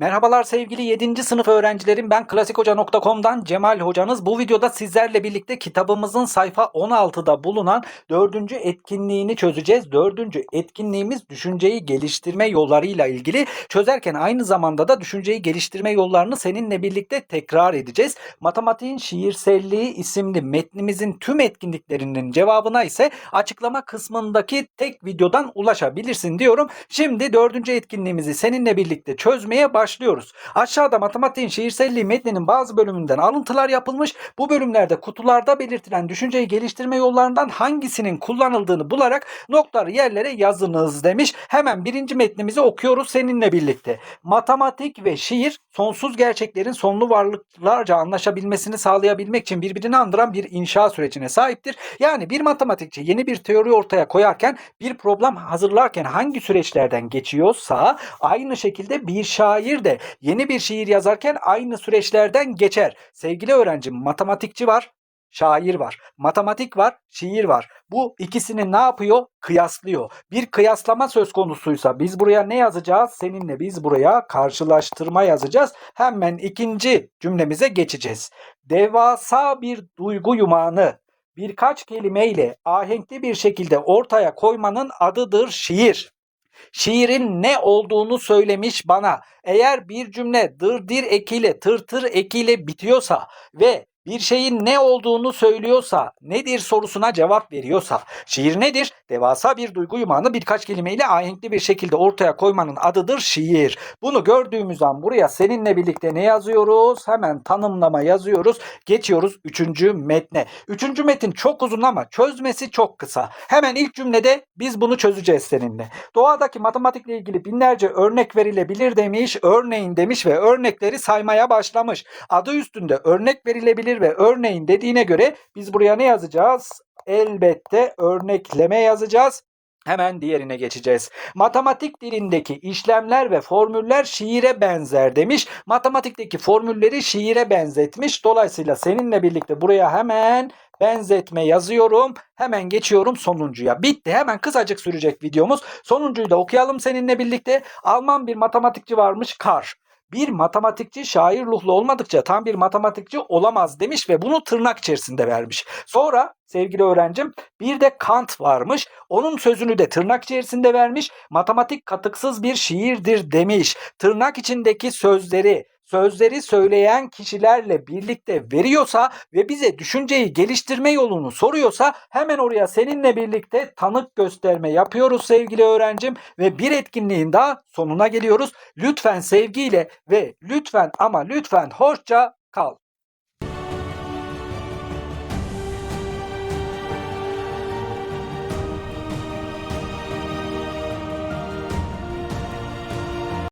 Merhabalar sevgili 7. sınıf öğrencilerim. Ben klasikhoca.com'dan Cemal hocanız. Bu videoda sizlerle birlikte kitabımızın sayfa 16'da bulunan 4. etkinliğini çözeceğiz. 4. etkinliğimiz düşünceyi geliştirme yollarıyla ilgili. Çözerken aynı zamanda da düşünceyi geliştirme yollarını seninle birlikte tekrar edeceğiz. Matematiğin şiirselliği isimli metnimizin tüm etkinliklerinin cevabına ise açıklama kısmındaki tek videodan ulaşabilirsin diyorum. Şimdi 4. etkinliğimizi seninle birlikte çözmeye başlıyoruz. Aşağıda matematiğin şiirselliği metninin bazı bölümünden alıntılar yapılmış. Bu bölümlerde kutularda belirtilen düşünceyi geliştirme yollarından hangisinin kullanıldığını bularak noktaları yerlere yazınız demiş. Hemen birinci metnimizi okuyoruz seninle birlikte. Matematik ve şiir sonsuz gerçeklerin sonlu varlıklarca anlaşabilmesini sağlayabilmek için birbirini andıran bir inşa sürecine sahiptir. Yani bir matematikçi yeni bir teori ortaya koyarken bir problem hazırlarken hangi süreçlerden geçiyorsa aynı şekilde bir şair de yeni bir şiir yazarken aynı süreçlerden geçer. Sevgili öğrencim matematikçi var, şair var. Matematik var, şiir var. Bu ikisini ne yapıyor? Kıyaslıyor. Bir kıyaslama söz konusuysa biz buraya ne yazacağız? Seninle biz buraya karşılaştırma yazacağız. Hemen ikinci cümlemize geçeceğiz. Devasa bir duygu yumağını birkaç kelimeyle ahenkli bir şekilde ortaya koymanın adıdır şiir. Şiirin ne olduğunu söylemiş bana. Eğer bir cümle dırdir ekiyle tırtır ekiyle bitiyorsa ve bir şeyin ne olduğunu söylüyorsa, nedir sorusuna cevap veriyorsa, şiir nedir? Devasa bir duygu yumağını birkaç kelimeyle ahenkli bir şekilde ortaya koymanın adıdır şiir. Bunu gördüğümüz an buraya seninle birlikte ne yazıyoruz? Hemen tanımlama yazıyoruz. Geçiyoruz üçüncü metne. Üçüncü metin çok uzun ama çözmesi çok kısa. Hemen ilk cümlede biz bunu çözeceğiz seninle. Doğadaki matematikle ilgili binlerce örnek verilebilir demiş, örneğin demiş ve örnekleri saymaya başlamış. Adı üstünde örnek verilebilir ve örneğin dediğine göre biz buraya ne yazacağız? Elbette örnekleme yazacağız. Hemen diğerine geçeceğiz. Matematik dilindeki işlemler ve formüller şiire benzer demiş. Matematikteki formülleri şiire benzetmiş. Dolayısıyla seninle birlikte buraya hemen benzetme yazıyorum. Hemen geçiyorum sonuncuya. Bitti. Hemen kısacık sürecek videomuz. Sonuncuyu da okuyalım seninle birlikte. Alman bir matematikçi varmış Kar bir matematikçi şair ruhlu olmadıkça tam bir matematikçi olamaz demiş ve bunu tırnak içerisinde vermiş. Sonra sevgili öğrencim bir de Kant varmış. Onun sözünü de tırnak içerisinde vermiş. Matematik katıksız bir şiirdir demiş. Tırnak içindeki sözleri sözleri söyleyen kişilerle birlikte veriyorsa ve bize düşünceyi geliştirme yolunu soruyorsa hemen oraya seninle birlikte tanık gösterme yapıyoruz sevgili öğrencim ve bir etkinliğin daha sonuna geliyoruz. Lütfen sevgiyle ve lütfen ama lütfen hoşça kal.